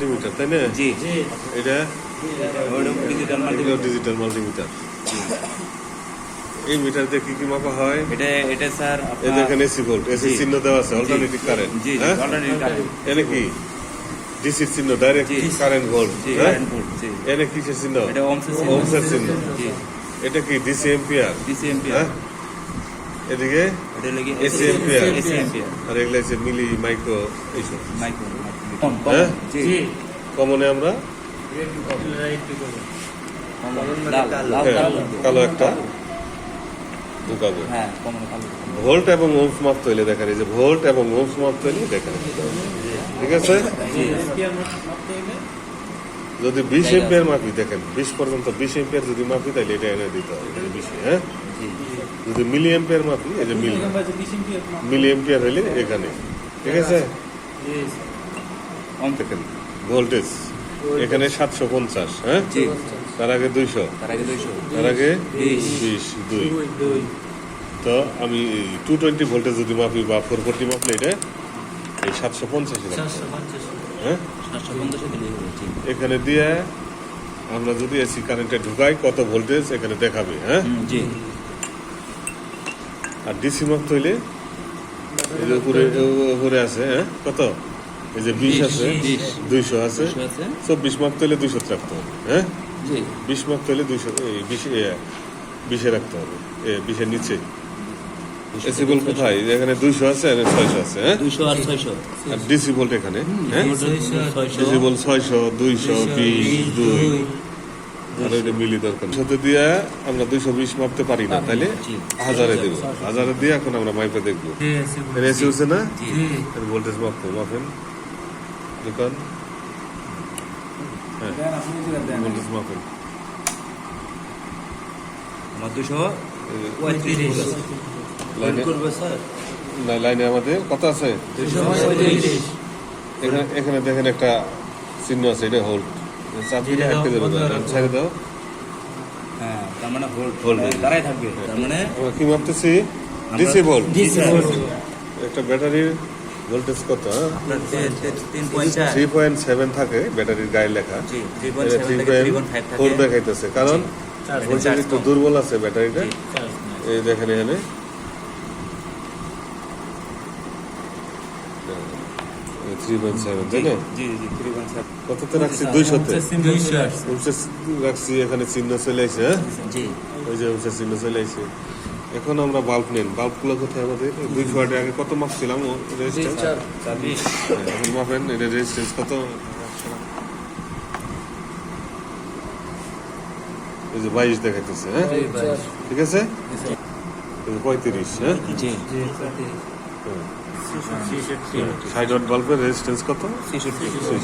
Multimeter তাই না? জি। এটা? ডিজিটাল মাল্টি ডিজিটাল মাল্টিমিটার এই মিটার দিয়ে কি কি মাপা হয়? এটা এটা স্যার এই দেখেন এসি ভোল্ট এসি। চিহ্ন দেওয়া আছে অল্টারনেটিভ কারেন্ট জি জি হ্যাঁ? কারেন্ট এনে কি? ডিসি চিহ্ন ডাইরেক্ট কারেন্ট ভোল্ট জি হ্যাঁ? কারেন্ট ভোল্ট জি। এনে কিসের চিহ্ন? এটা ওমসের চিহ্ন ওমসের চিহ্ন। জি। এটা কি ডিসি এম্পিয়ার ডিসি হ্যাঁ? এম্পিয়ার এদিকে? আর এগুলো হচ্ছে মিলি মাইক্রো এইসব মাইক্রো হ্যাঁ? কমনে আমরা? হ্যাঁ, কালো কালো একটা। ঢুকাবো। হ্যাঁ ভোল্ট এবং ওমস মাপতে হইলে দেখেন এই যে ভোল্ট এবং ওমস মাপতে হইলে দেখেন ঠিক আছে? যদি বিশ এম্পিয়ার মাপি দেখেন বিশ পর্যন্ত বিশ এম্পিয়ার যদি মাপি তাহলে এটা এনে দিতে হবে বিশ হ্যাঁ? জি। যদি মিলি এম্পিয়ার মাপি এই যে মিলি। মিলি এম্পিয়ার হইলে এখানে। ঠিক আছে? দেখেন ভোল্টেজ এখানে সাতশো পঞ্চাশ হ্যাঁ? তার আগে দুইশো। তার আগে 200 তার আগে বিশ। দুই। তো আমি টু টোয়েন্টি ভোল্টেজ যদি মাপি বা ফোর ফোরটি মাপলে এটা এই সাতশো পঞ্চাশ। হ্যাঁ? 750 দিলে হবে জি। এখানে দিয়ে আমরা যদি এসি কারেন্টে ঢুকাই কত ভোল্টেজ এখানে দেখাবে হ্যাঁ? আর ডিসি মাপতে হইলে উপরে উপরে আছে হ্যাঁ? কত? এই যে বিশ আছে দুইশো আছে। চব্বিশ মাপতে হইলে দুইশো রাখতে হবে হ্যাঁ বিশ মাপতে হইলে দুইশো বিশ রাখতে হবে এ, বিশের নিচে। এসি ভোল্ট কোথায়? এখানে দুইশো আছে আর ছয়শো আছে হ্যাঁ? 200 আর 600 আর ডিসি ভোল্ট এখানে হ্যাঁ? ডিসি ছয়শো দুইশো বিশ দুই। আর ওইটা মিলি দরকার সাথে দিয়ে আমরা দুইশো বিশ মাপতে পারি না তাইলে হাজারে দেবো। হাজারে দিয়ে এখন আমরা মাইপে দেখব। এসি হচ্ছে না? ভোল্টেজ মাপতে মাপেন। দোকান। হ্যাঁ। ভোল্টেজ মাপেন। আমার 200 এই যে 35 লাইনে না লাইনে আমাদের কত আছে। এখানে এখানে দেখেন একটা চিহ্ন আছে এটা হোল্ড চাপ আটকে দেবে ছেড়ে দাও। হ্যাঁ তার মানে হোল্ড Hold. দাঁড়ায় থাকবে তার মানে কি একটা ব্যাটারির ভোল্টেজ কত থ্রি পয়েন্ট সেভেন থাকে ব্যাটারির গায়ে লেখা। থ্রি পয়েন্ট ফোর দেখাইতেছে কারণ। ভোল্টেজ একটু দুর্বল আছে ব্যাটারিটা। এই দেখেন এখানে। থ্রি পয়েন্ট সেভেন তাই না? জি জি 3.7 কততে রাখছি? দুইশোতে? উচ্চে রাখছি এখানে চিহ্ন চলে আসছে হ্যাঁ? ওই যে উচ্চে চিহ্ন চলে আসছে। এখন আমরা বাল্ব নেন। বাল্বগুলো কোথায় আমাদের? দুইশো ওয়াটের আগে কত মাপছিলাম ও রেজিস্ট্যান্স এখন মাপেন এটা রেজিস্ট্যান্স কত? এই যে বাইশ দেখাইতেছে হ্যাঁ? ঠিক আছে? পঁয়ত্রিশ। হ্যাঁ। ষাট বাল্বের রেজিস্ট্যান্স কত ছেষট্টি ছেষট্টি।